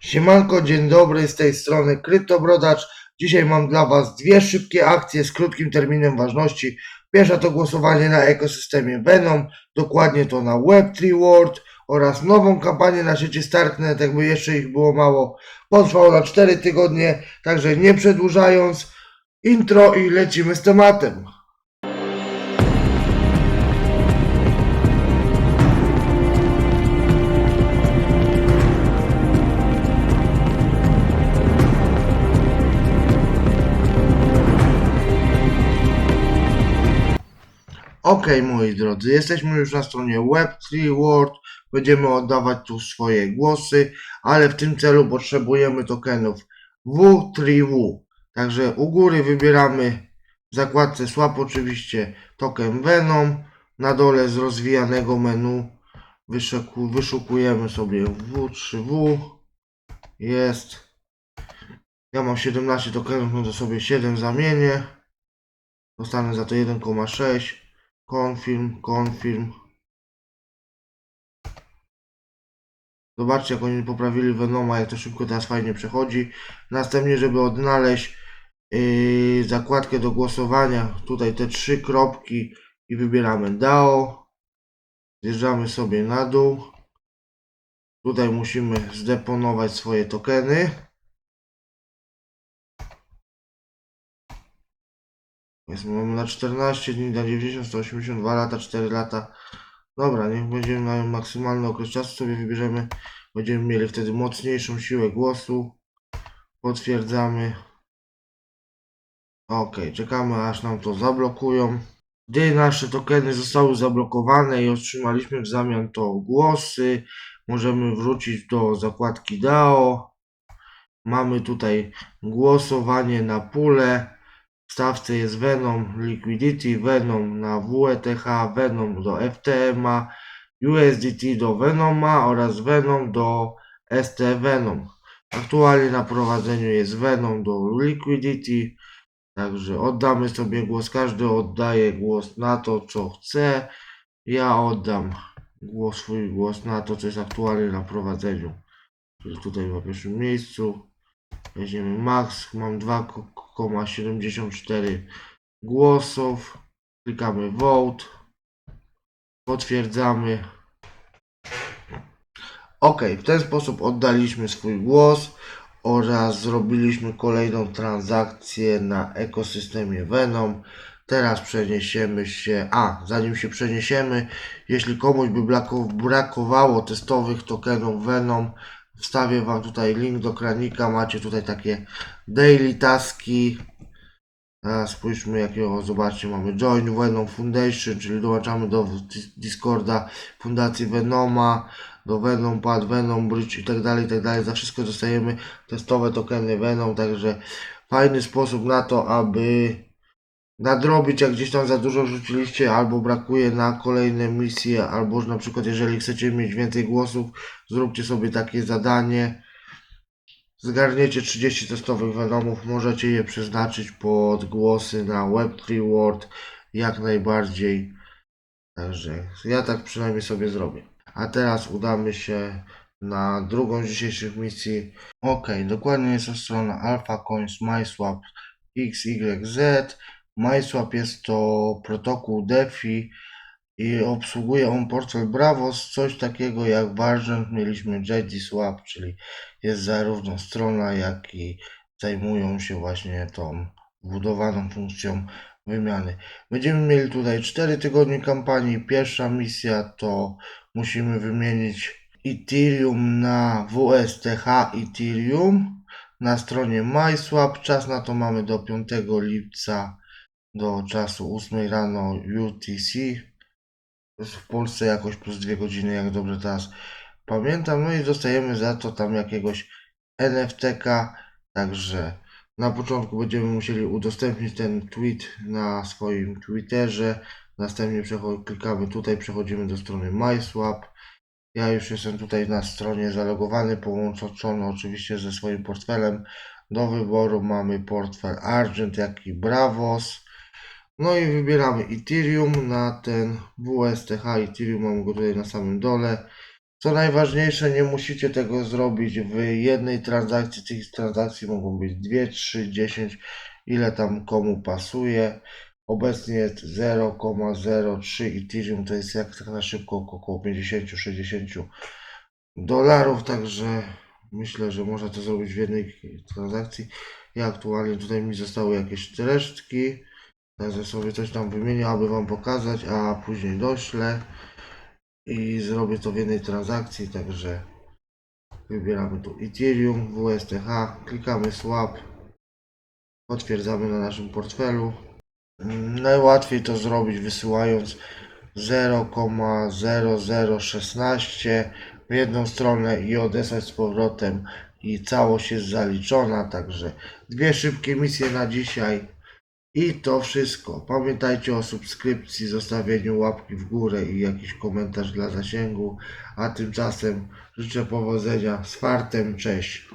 Siemanko, dzień dobry, z tej strony Kryptobrodacz. Dzisiaj mam dla Was dwie szybkie akcje z krótkim terminem ważności. Pierwsza to głosowanie na ekosystemie Venom, dokładnie to na Web3 World oraz nową kampanię na sieci Starknet, jakby jeszcze ich było mało. Potrwało na 4 tygodnie, także nie przedłużając, intro i lecimy z tematem. Ok, moi drodzy, jesteśmy już na stronie Web3 World. Będziemy oddawać tu swoje głosy, ale w tym celu potrzebujemy tokenów W3W. Także u góry wybieramy w zakładce Swap oczywiście token Venom. Na dole z rozwijanego menu wyszuku, wyszukujemy sobie W3W. Jest. Ja mam 17 tokenów, no to sobie 7 zamienię. Dostanę za to 1,6. Confirm, confirm. Zobaczcie, jak oni poprawili Venoma, jak to szybko teraz fajnie przechodzi. Następnie, żeby odnaleźć yy, zakładkę do głosowania, tutaj te trzy kropki i wybieramy DAO. Zjeżdżamy sobie na dół. Tutaj musimy zdeponować swoje tokeny. Jest, mamy na 14 dni, na 90, 182 lata, 4 lata. Dobra, niech będziemy na maksymalny okres czasu sobie wybierzemy. Będziemy mieli wtedy mocniejszą siłę głosu. Potwierdzamy. Ok, czekamy aż nam to zablokują. Gdy nasze tokeny zostały zablokowane i otrzymaliśmy w zamian to głosy, możemy wrócić do zakładki DAO. Mamy tutaj głosowanie na pulę. Stawce jest Venom Liquidity, Venom na WETH, Venom do FTMA, USDT do Venoma oraz Venom do ST Venom. Aktualnie na prowadzeniu jest Venom do Liquidity, także oddamy sobie głos. Każdy oddaje głos na to, co chce. Ja oddam głos, swój głos na to, co jest aktualnie na prowadzeniu. Tutaj na pierwszym miejscu. Weźmiemy max, mam 2,74 głosów. Klikamy vote. Potwierdzamy. Ok, w ten sposób oddaliśmy swój głos oraz zrobiliśmy kolejną transakcję na ekosystemie Venom. Teraz przeniesiemy się. A, zanim się przeniesiemy, jeśli komuś by brakowało testowych tokenów Venom, Wstawię Wam tutaj link do kranika. Macie tutaj takie daily taski. Spójrzmy jakiego, zobaczcie, mamy Join Venom Foundation, czyli dołączamy do Dis- Discorda Fundacji Venoma, do Venom Pad, Venom Bridge i tak dalej, i tak dalej. Za wszystko dostajemy testowe tokeny Venom, także fajny sposób na to, aby nadrobić, jak gdzieś tam za dużo rzuciliście, albo brakuje na kolejne misje, albo na przykład jeżeli chcecie mieć więcej głosów, zróbcie sobie takie zadanie. Zgarniecie 30 testowych Venomów, możecie je przeznaczyć pod głosy na Web3 World jak najbardziej. Także ja tak przynajmniej sobie zrobię. A teraz udamy się na drugą z dzisiejszych misji. Ok, dokładnie jest to strona Alpha Coins MySwap XYZ. MySwap jest to protokół DeFi i obsługuje on portfel Bravos, coś takiego jak Wargent mieliśmy JD czyli jest zarówno strona, jak i zajmują się właśnie tą budowaną funkcją wymiany. Będziemy mieli tutaj 4 tygodnie kampanii. Pierwsza misja to musimy wymienić Ethereum na WSTH Ethereum na stronie MySwap. Czas na to mamy do 5 lipca do czasu 8 rano UTC. W Polsce jakoś plus 2 godziny, jak dobrze teraz pamiętam. No i dostajemy za to tam jakiegoś NFTK. Także na początku będziemy musieli udostępnić ten tweet na swoim Twitterze. Następnie klikamy tutaj, przechodzimy do strony MySwap. Ja już jestem tutaj na stronie zalogowany, połączony oczywiście ze swoim portfelem. Do wyboru mamy portfel Argent, jak i Bravos. No i wybieramy Ethereum na ten WSTH Ethereum, mamy go tutaj na samym dole. Co najważniejsze, nie musicie tego zrobić w jednej transakcji. Tych transakcji mogą być 2, 3, 10, ile tam komu pasuje. Obecnie jest 0,03 Ethereum, to jest jak tak na szybko około 50-60 dolarów, także myślę, że można to zrobić w jednej transakcji. Ja aktualnie tutaj mi zostały jakieś resztki, także sobie coś tam wymienię, aby Wam pokazać, a później doślę i zrobię to w jednej transakcji, także wybieramy tu Ethereum, WSTH, klikamy swap, potwierdzamy na naszym portfelu. Najłatwiej to zrobić wysyłając 0,0016 w jedną stronę i odesłać z powrotem i całość jest zaliczona, także dwie szybkie misje na dzisiaj i to wszystko. Pamiętajcie o subskrypcji, zostawieniu łapki w górę i jakiś komentarz dla zasięgu, a tymczasem życzę powodzenia z fartem, cześć.